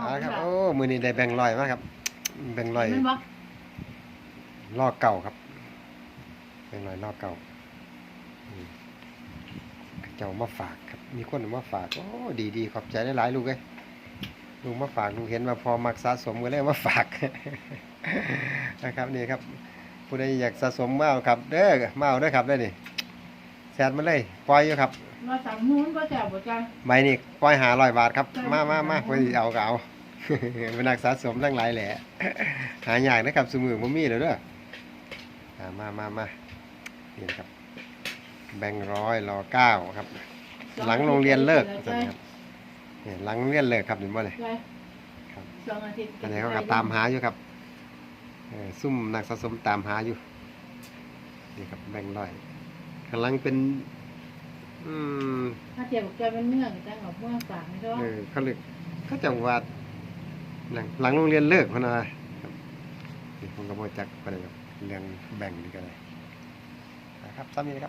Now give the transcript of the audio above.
อเอาละครับค่ะโอ้ มือนี้ได้แบ่งค์ร้อยมาครับ แบ่งค์ร้อยเห็นบ่ล่อเก่าครับ แบ่งค์ร้อยล่อเก่าอืมเจ้ามาฝากครับ มีคนเอามาฝาก โอ้ ดีดีขอบใจหลายๆลูกเอ้ยลูกมาฝากลูกเห็นว่าพอมักสะสมก็เลยเอามาฝากนะครับนี่ครับผู้ใดอยากสะสมมาเอาครับ เด้อมาเอาเด้อครับได้อนี่แซ ดมาเลยปล่อยอยู่ครับว่าสั่งนู้นก็แจ่วบ่จ้าใบนี้ปล่อยหาร้อยบาทครับใช่มามามาใช่ไปเอาก็เอาเป็นนักสะสมทั้งหลายแหละ หายากนะครับสมือบ่มีแล้วเด้ออ่ามามามานี่นะครับ แบงค์ร้อยรอเก้าครับ หลังโรงเรียนเลิกใช่ครับเนี่ยหลังโรงเรียนเลิกครับเห็นบ่เลยใช่ครับสองอาทิตย์อันนี้เขาก็ตามหาอยู่ครับเออซุ่มนักสะสมตามหาอยู่นี่ครับแบงค์ร้อย กำลังเป็น อืมถ้าเจ็บบอกจ้าเป็นเมื่องจ้าเอาเมื่องฝากไม่ต้องเออเขาเรียกเขาจังว่าหลังหลังโรงเรียนเลิกพนนะครับนี่ผมก็บ่จักปานใดครับเรื่องแบ่งนี่ก็ได้นะครับซ้ำนี้นะครับ